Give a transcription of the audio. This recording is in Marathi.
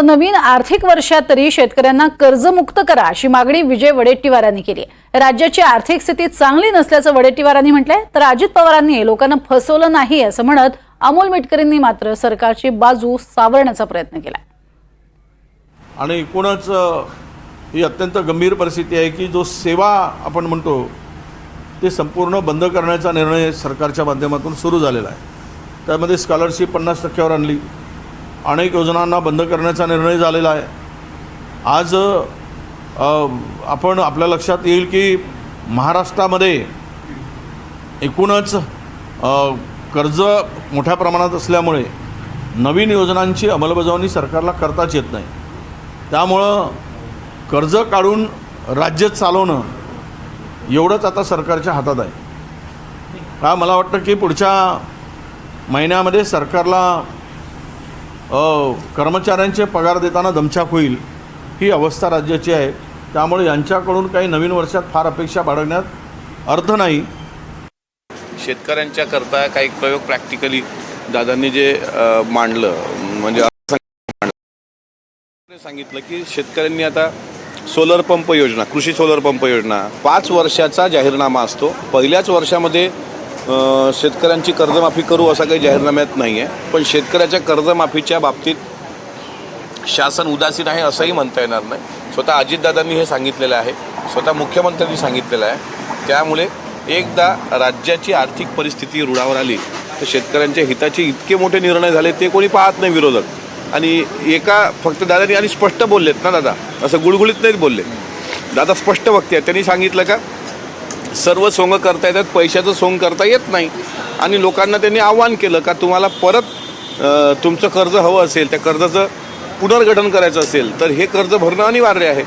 तर नवीन आर्थिक वर्षात तरी शेतकऱ्यांना कर्जमुक्त करा अशी मागणी विजय वडेट्टीवारांनी केली आहे. राज्याची आर्थिक स्थिती चांगली नसल्याचं वडेट्टीवारांनी म्हटलंय तर अजित पवारांनी लोकांना फसवलं नाही असं म्हणत अमोल मिटकरींनी मात्र सरकारची बाजू सावरण्याचा प्रयत्न केला आणि एकूणच ही अत्यंत गंभीर परिस्थिती आहे की जो सेवा आपण म्हणतो ते संपूर्ण बंद करण्याचा निर्णय सरकारच्या माध्यमातून सुरू झालेला आहे. त्यामध्ये स्कॉलरशिप पन्नास टक्क्यावर आणली. अनेक योजनांना बंद करण्याचा निर्णय झालेला आहे. आज आपण आपल्या लक्षात येईल की महाराष्ट्रामध्ये एकूणच कर्ज मोठ्या प्रमाणात असल्यामुळे नवीन योजनांची अंमलबजावणी सरकारला करताच येत नाही. त्यामुळं कर्ज काढून राज्य चालवणं एवढंच आता सरकारच्या हातात आहे. हा मला वाटतं की पुढच्या महिन्यामध्ये सरकारला कर्मचाऱ्यांचे पगार देताना दमछाक होईल ही अवस्था राज्याची आहे. त्यामुळे यांच्याकडून काही नवीन वर्षात फार अपेक्षा बाळगण्यात अर्थ नाही. शेतकऱ्यांच्या करता काही प्रयोग प्रॅक्टिकली दादांनी जे मांडलं म्हणजे मांडलं. सांगितलं की शेतकऱ्यांनी आता सोलर पंप योजना कृषी सोलर पंप योजना पाच वर्षाचा जाहीरनामा असतो. पहिल्याच वर्षामध्ये शेतकऱ्यांची कर्जमाफी करू असा काही जाहीरनाम्यात नाही आहे पण शेतकऱ्याच्या कर्जमाफीच्या बाबतीत शासन उदासीन आहे असंही म्हणता येणार नाही. स्वतः अजितदादांनी हे सांगितलेलं आहे. स्वतः मुख्यमंत्र्यांनी सांगितलेलं आहे. त्यामुळे एकदा राज्याची आर्थिक परिस्थिती रुळावर आली तर शेतकऱ्यांच्या हिताचे इतके मोठे निर्णय झाले ते कोणी पाहत नाही विरोधक. आणि एका फक्त दादानी आणि स्पष्ट बोललेत ना दादा? असं गुळगुळीत नाहीत बोलले. दादा स्पष्ट वक्ते आहेत. त्यांनी सांगितलं का? सर्व सोंग करता येतात पैशाचं सोंग करता येत नाही. आणि लोकांना त्यांनी आव्हान केलं का तुम्हाला परत तुमचं कर्ज हवं असेल त्या कर्जाचं पुनर्गठन करायचं असेल तर हे कर्ज भरणं अनिवार्य आहे.